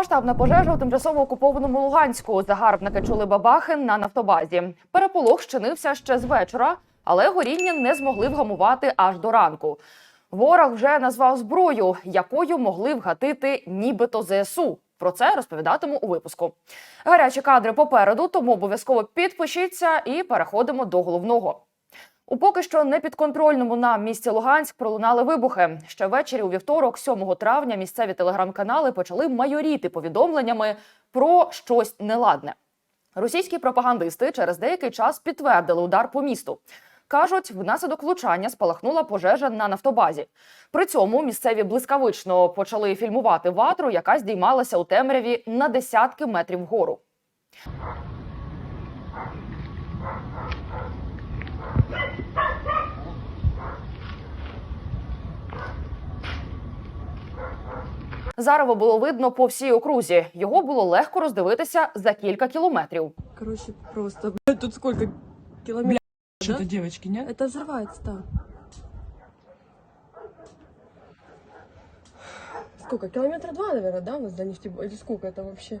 Масштабна пожежа у тимчасово окупованому Луганську. Загарбники чули бабахи на нафтобазі. Переполох щинився ще з вечора, але горіння не змогли вгамувати аж до ранку. Ворог вже назвав зброю, якою могли вгатити нібито ЗСУ. Про це розповідатиму у випуску. Гарячі кадри попереду, тому обов'язково підпишіться і переходимо до головного. У поки що непідконтрольному нам місті Луганськ пролунали вибухи. Ще ввечері у вівторок, 7 травня, місцеві телеграм-канали почали майоріти повідомленнями про щось неладне. Російські пропагандисти через деякий час підтвердили удар по місту. Кажуть, внаслідок влучання спалахнула пожежа на нафтобазі. При цьому місцеві блискавично почали фільмувати ватру, яка здіймалася у темряві на десятки метрів вгору. Зарево було видно по всій окрузі. Його було легко роздивитися за кілька кілометрів. Короче, просто, блядь, тут сколько километров? да? Что-то девочки, нет? Это взрывается, да. Сколько? Километра два, наверное, да, у нас до нефтебо... Или сколько это вообще?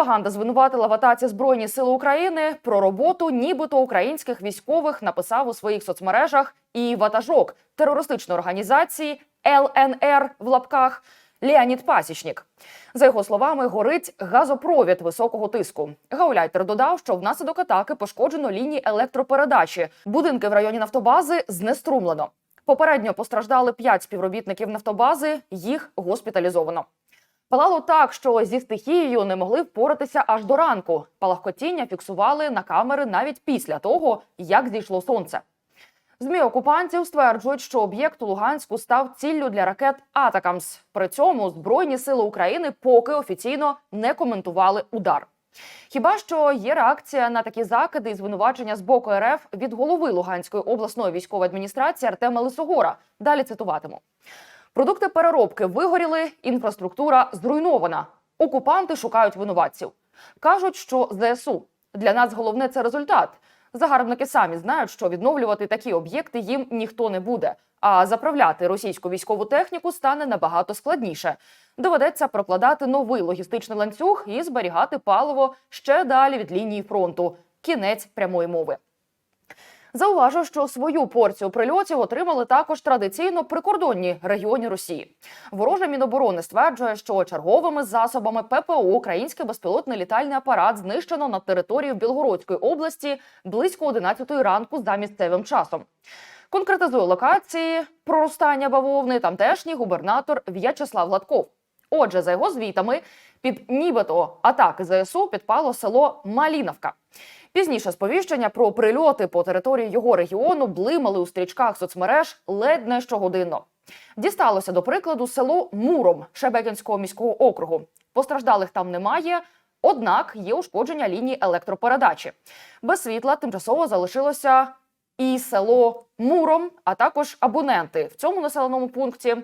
Пропаганда звинуватила в атаці Збройні Сили України про роботу, нібито українських військових написав у своїх соцмережах і ватажок терористичної організації ЛНР в лапках Леонід Пасічнік. За його словами, горить газопровід високого тиску. Гауляйтер додав, що внаслідок атаки пошкоджено лінії електропередачі. Будинки в районі нафтобази знеструмлено. Попередньо постраждали п'ять співробітників нафтобази. Їх госпіталізовано. Палало так, що зі стихією не могли впоратися аж до ранку. Палахкотіння фіксували на камери навіть після того, як зійшло сонце. ЗМІ окупантів стверджують, що об'єкт у Луганську став ціллю для ракет Атакамс. При цьому Збройні сили України поки офіційно не коментували удар. Хіба що є реакція на такі закиди і звинувачення з боку РФ від голови Луганської обласної військової адміністрації Артема Лисогора. Далі цитуватиму. Продукти переробки вигоріли, інфраструктура зруйнована. Окупанти шукають винуватців. Кажуть, що ЗСУ для нас головне це результат. Загарбники самі знають, що відновлювати такі об'єкти їм ніхто не буде. А заправляти російську військову техніку стане набагато складніше. Доведеться прокладати новий логістичний ланцюг і зберігати паливо ще далі від лінії фронту. Кінець прямої мови. Зауважу, що свою порцію прильотів отримали також традиційно прикордонні регіони Росії. Вороже Міноборони стверджує, що черговими засобами ППО український безпілотний літальний апарат знищено на території Білгородської області близько 11 ранку за місцевим часом. Конкретизує локації проростання бавовни тамтешній губернатор В'ячеслав Гладков. Отже, за його звітами, під нібито атаки ЗСУ підпало село Маліновка. Пізніше сповіщення про прильоти по території його регіону блимали у стрічках соцмереж ледь не щогодинно. Дісталося до прикладу село Муром Шебекінського міського округу. Постраждалих там немає. Однак є ушкодження лінії електропередачі. Без світла тимчасово залишилося і село Муром, а також абоненти в цьому населеному пункті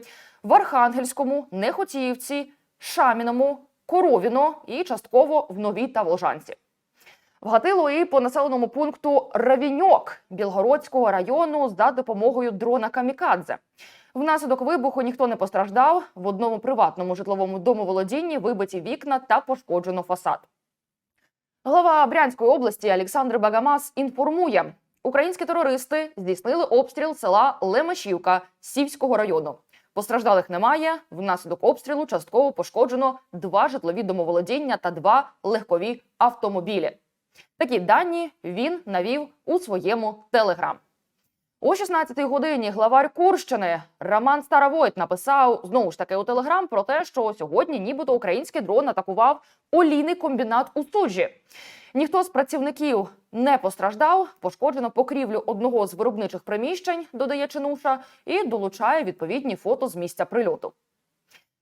в Архангельському, Нехотіївці, Шаміному, Коровіно і частково в Новій та Волжанці. Вгатило і по населеному пункту Равіньок Білгородського району за допомогою дрона Камікадзе. Внаслідок вибуху ніхто не постраждав. В одному приватному житловому домоволодінні вибиті вікна та пошкоджено фасад. Глава Брянської області Олександр Багамас інформує, українські терористи здійснили обстріл села Лемешівка Сівського району. Постраждалих немає. Внаслідок обстрілу частково пошкоджено два житлові домоволодіння та два легкові автомобілі. Такі дані він навів у своєму телеграм. О 16-й годині главар Курщини Роман Старовойт написав знову ж таки у телеграм про те, що сьогодні, нібито український дрон атакував олійний комбінат у суджі. Ніхто з працівників не постраждав. Пошкоджено покрівлю одного з виробничих приміщень, додає Чинуша, і долучає відповідні фото з місця прильоту.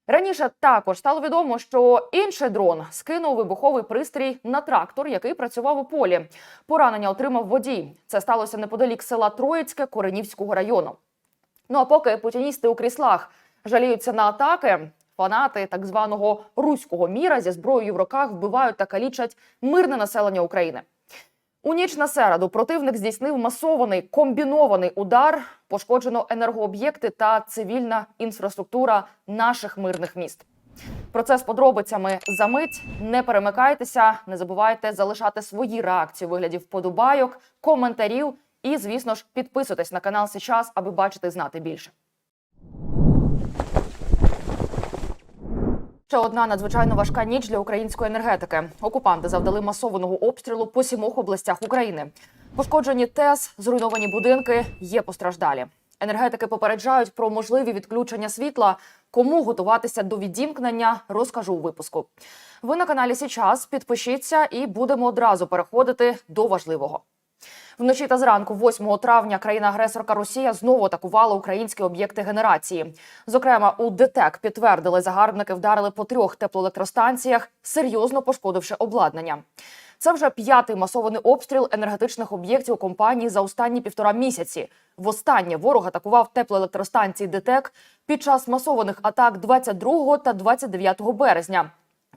Раніше також стало відомо, що інший дрон скинув вибуховий пристрій на трактор, який працював у полі. Поранення отримав водій. Це сталося неподалік села Троїцьке Коренівського району. Ну а поки путіністи у кріслах жаліються на атаки, фанати так званого руського міра зі зброєю в руках вбивають та калічать мирне населення України. У ніч на середу противник здійснив масований комбінований удар. Пошкоджено енергооб'єкти та цивільна інфраструктура наших мирних міст. Про це з подробицями за мить. Не перемикайтеся, не забувайте залишати свої реакції у вигляді вподобайок, коментарів і, звісно ж, підписуйтесь на канал сейчас, аби бачити знати більше. Ще одна надзвичайно важка ніч для української енергетики. Окупанти завдали масованого обстрілу по сімох областях України. Пошкоджені ТЕС, зруйновані будинки, є постраждалі. Енергетики попереджають про можливі відключення світла. Кому готуватися до відімкнення, розкажу у випуску. Ви на каналі Січас. Підпишіться і будемо одразу переходити до важливого. Вночі та зранку, 8 травня, країна-агресорка Росія знову атакувала українські об'єкти генерації. Зокрема, у ДТЕК підтвердили, загарбники вдарили по трьох теплоелектростанціях, серйозно пошкодивши обладнання. Це вже п'ятий масований обстріл енергетичних об'єктів компанії за останні півтора місяці. Востаннє ворог атакував теплоелектростанції ДТЕК під час масованих атак 22 та 29 березня.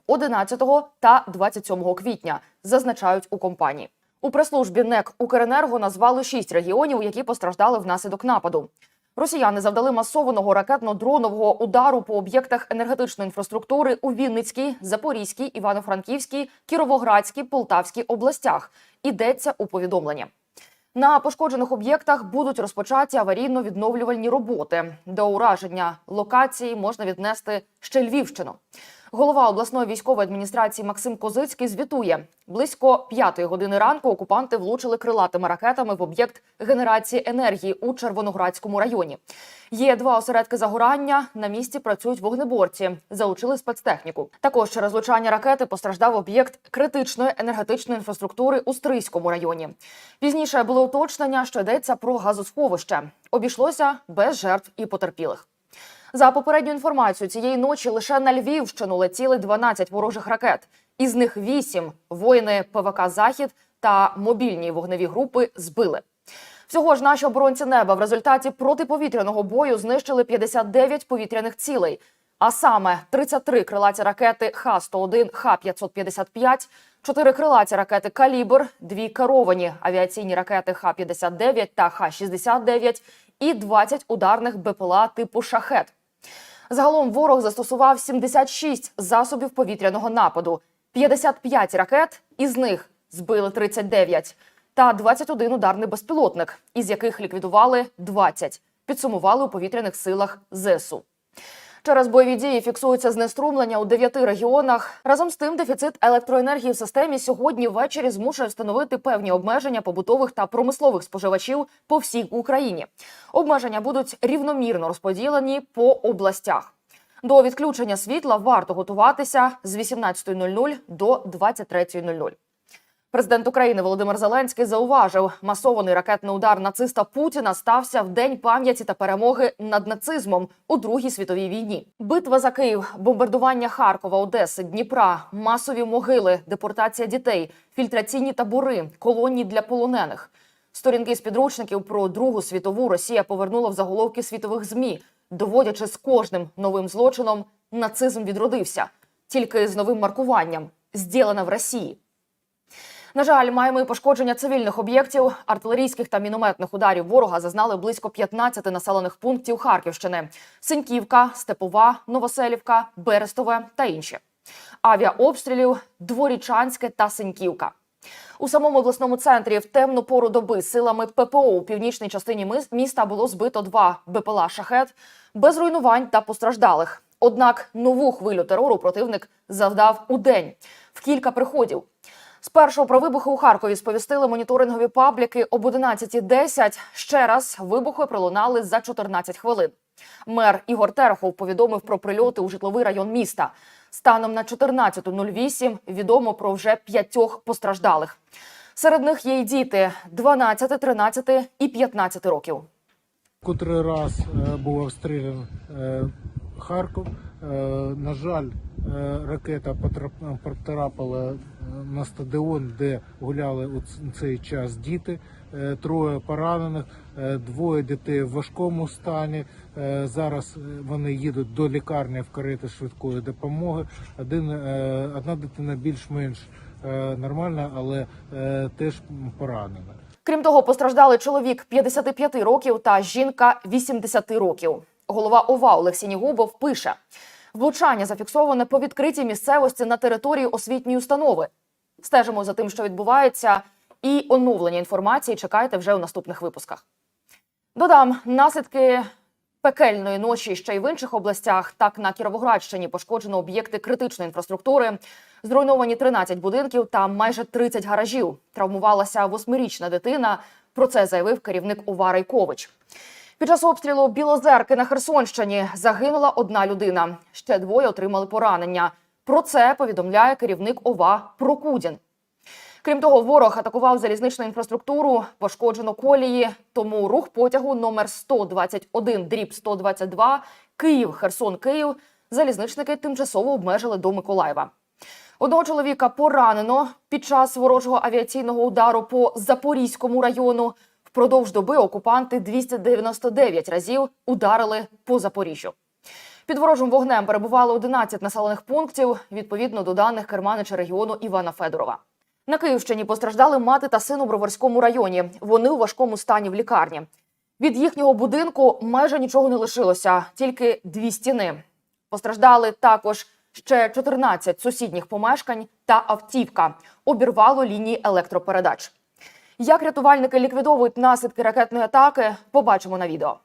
11 та 27 квітня, зазначають у компанії. У прес-службі НЕК Укренерго назвали шість регіонів, які постраждали внаслідок нападу. Росіяни завдали масованого ракетно-дронового удару по об'єктах енергетичної інфраструктури у Вінницькій, Запорізькій, Івано-Франківській, Кіровоградській, Полтавській областях. Ідеться у повідомленні. На пошкоджених об'єктах будуть розпочаті аварійно-відновлювальні роботи. До ураження локації можна віднести ще Львівщину. Голова обласної військової адміністрації Максим Козицький звітує: близько п'ятої години ранку окупанти влучили крилатими ракетами в об'єкт генерації енергії у Червоноградському районі. Є два осередки загорання. На місці працюють вогнеборці, залучили спецтехніку. Також через влучання ракети постраждав об'єкт критичної енергетичної інфраструктури у Стрийському районі. Пізніше було уточнення, що йдеться про газосховище. Обійшлося без жертв і потерпілих. За попередню інформацію, цієї ночі лише на Львівщину летіли 12 ворожих ракет. Із них 8 воїни ПВК Захід та мобільні вогневі групи збили. Всього ж наші оборонці неба в результаті протиповітряного бою знищили 59 повітряних цілей, а саме 33 крилаті ракети Х-101, Х-555, 4 крилаті ракети «Калібр», 2 керовані авіаційні ракети Х-59 та Х-69 і 20 ударних БПЛА типу «Шахет». Загалом ворог застосував 76 засобів повітряного нападу, 55 ракет, із них збили 39, та 21 ударний безпілотник, із яких ліквідували 20, підсумували у повітряних силах ЗСУ. Через бойові дії фіксується знеструмлення у дев'яти регіонах. Разом з тим, дефіцит електроенергії в системі сьогодні ввечері змушує встановити певні обмеження побутових та промислових споживачів по всій Україні. Обмеження будуть рівномірно розподілені по областях. До відключення світла варто готуватися з 18.00 до 23.00. Президент України Володимир Зеленський зауважив, масований ракетний удар нациста Путіна стався в день пам'яті та перемоги над нацизмом у Другій світовій війні. Битва за Київ, бомбардування Харкова, Одеси, Дніпра, масові могили, депортація дітей, фільтраційні табори, колонії для полонених. Сторінки з підручників про Другу світову Росія повернула в заголовки світових змі, доводячи з кожним новим злочином, нацизм відродився тільки з новим маркуванням «Зділено в Росії. На жаль, маємо і пошкодження цивільних об'єктів. Артилерійських та мінометних ударів ворога зазнали близько 15 населених пунктів Харківщини: Синьківка, Степова, Новоселівка, Берестове та інші. Авіаобстрілів Дворічанське та Синьківка. У самому обласному центрі в темну пору доби силами ППО у північній частині міста було збито два БПЛА шахет без руйнувань та постраждалих. Однак нову хвилю терору противник завдав у день в кілька приходів. Спершу про вибухи у Харкові сповістили моніторингові пабліки об 11.10. Ще раз вибухи пролунали за 14 хвилин. Мер Ігор Терехов повідомив про прильоти у житловий район міста. Станом на 14.08 відомо про вже п'ятьох постраждалих. Серед них є й діти 12, 13 і 15 років. Котрий раз е, був обстрілян е, Харків. Е, На жаль, ракета потрап- потрапила е, на стадіон, де гуляли у цей час діти. Е, Троє поранених, е, двоє дітей в важкому стані. Е, Зараз е, вони їдуть до лікарні в карети швидкої допомоги. Один, е, одна дитина більш-менш е, нормальна, але е, теж поранена. Крім того, постраждали чоловік 55 років та жінка 80 років. Голова ОВА Олексій Нігубов пише: влучання зафіксоване по відкритій місцевості на території освітньої установи. Стежимо за тим, що відбувається, і оновлення інформації чекайте вже у наступних випусках. Додам наслідки пекельної ночі ще й в інших областях. Так на Кіровоградщині пошкоджено об'єкти критичної інфраструктури, зруйновані 13 будинків та майже 30 гаражів. Травмувалася восьмирічна дитина. Про це заявив керівник ОВА Райкович. Під час обстрілу Білозерки на Херсонщині загинула одна людина. Ще двоє отримали поранення. Про це повідомляє керівник ОВА Прокудін. Крім того, ворог атакував залізничну інфраструктуру, пошкоджено колії. Тому рух потягу номер 121 дріб 122 Київ, Херсон, Київ залізничники тимчасово обмежили до Миколаєва. Одного чоловіка поранено під час ворожого авіаційного удару по Запорізькому району. Впродовж доби окупанти 299 разів ударили по Запоріжжю. Під ворожим вогнем перебувало 11 населених пунктів, відповідно до даних керманича регіону Івана Федорова. На Київщині постраждали мати та син у Броварському районі. Вони у важкому стані в лікарні. Від їхнього будинку майже нічого не лишилося, тільки дві стіни. Постраждали також ще 14 сусідніх помешкань та автівка. Обірвало лінії електропередач. Як рятувальники ліквідовують наслідки ракетної атаки, побачимо на відео.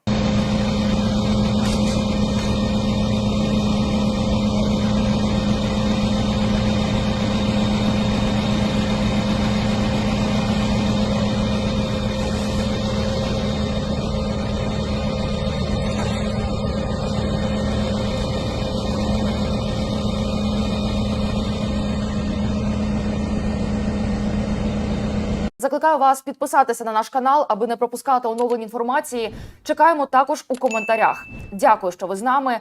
Закликаю вас підписатися на наш канал, аби не пропускати оновлені інформації. Чекаємо також у коментарях. Дякую, що ви з нами.